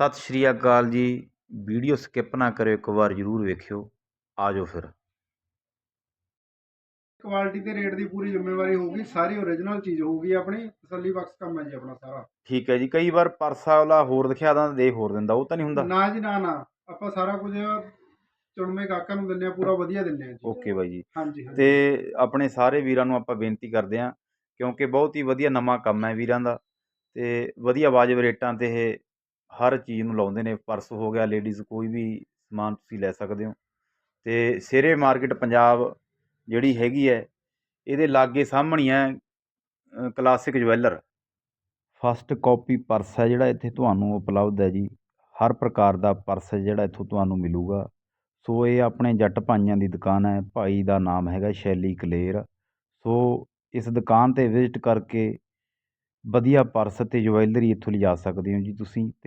ਸਤਿ ਸ਼੍ਰੀ ਅਕਾਲ ਜੀ। Video skip ਨਾ ਕਰਿਓ ਇੱਕ ਵਾਰ ਜ਼ਰੂਰ ਵੇਖਿਓ। ਆ ਜਾਓ ਫਿਰ। ਕੁਆਲਿਟੀ ਤੇ ਰੇਟ ਦੀ ਪੂਰੀ ਜ਼ਿੰਮੇਵਾਰੀ ਹੋਊਗੀ ਸਾਰੀ ਓਰੀਜਨਲ ਚੀਜ਼ ਹੋਊਗੀ ਆਪਣੀ ਤਸੱਲੀ ਬਖਸ਼ ਕੰਮ ਹੈ ਜੀ ਆਪਣਾ ਸਾਰਾ। ਠੀਕ ਹੈ ਜੀ ਕਈ ਵਾਰ ਪਰਸਾ ਵਾਲਾ ਹੋਰ ਦਿਖਾ ਦਿੰਦਾ ਦੇ ਹੋਰ ਦਿੰਦਾ ਉਹ ਤਾਂ ਨਹੀਂ ਹੁੰਦਾ। ਨਾ ਜੀ ਨਾ ਨਾ। ਆਪਾਂ ਸਾਰਾ ਕੁਝ ਚੁਣਵੇਂ ਗਾਹਕਾਂ ਨੂੰ ਦਿੰਨੇ ਆ ਪੂਰਾ ਵਧੀਆ ਦਿੰਨੇ ਆ ਜੀ। ਓਕੇ ਬਾਈ ਜੀ। ਹਾਂਜੀ ਹਾਂਜੀ। ਤੇ ਆਪਣੇ ਸਾਰੇ ਵੀਰਾਂ ਨੂੰ ਆਪਾਂ ਬੇਨਤੀ ਕਰਦੇ ਹਾਂ ਕਿਉਂਕਿ ਬਹੁਤ ਹੀ ਵਧੀਆ ਨਵਾਂ ਕੰਮ ਹੈ ਵੀਰਾਂ ਦਾ ਤੇ ਵਧੀਆ ਵਾਜਬ ਰੇਟਾਂ ਤੇ ਇਹ ਹਰ ਚੀਜ਼ ਨੂੰ ਲਾਉਂਦੇ ਨੇ, ਪਰਸ ਹੋ ਗਿਆ, ਲੇਡੀਜ਼ ਕੋਈ ਵੀ ਸਮਾਨ ਤੁਸੀਂ ਲੈ ਸਕਦੇ ਹੋ। ਤੇ ਸਿਰੇ ਮਾਰਕੀਟ ਪੰਜਾਬ ਜਿਹੜੀ ਹੈਗੀ ਹੈ, ਇਹਦੇ ਲਾਗੇ ਸਾਹਮਣੇ ਹੈ classic jeweller. First copy purse ਹੈ ਜਿਹੜਾ ਇੱਥੇ ਤੁਹਾਨੂੰ ਉਪਲਬਧ ਹੈ ਜੀ। ਹਰ ਪ੍ਰਕਾਰ ਦਾ ਪਰਸ ਜਿਹੜਾ ਇੱਥੋਂ ਤੁਹਾਨੂੰ ਮਿਲੂਗਾ। ਸੋ ਇਹ ਆਪਣੇ ਜੱਟ ਭਾਈਆਂ ਦੀ ਦੁਕਾਨ ਹੈ, ਭਾਈ ਦਾ ਨਾਮ ਹੈਗਾ ਸ਼ੈਲੀ ਕਲੇਰ। ਸੋ ਇਸ ਦੁਕਾਨ ਤੇ ਵਿਜ਼ਿਟ ਕਰਕੇ ਵਧੀਆ ਪਰਸ ਤੇ ਜਵੈਲਰੀ ਇੱਥੋਂ ਲਿਜਾ ਸਕਦੇ ਹੋ ਜੀ ਤੁਸੀਂ।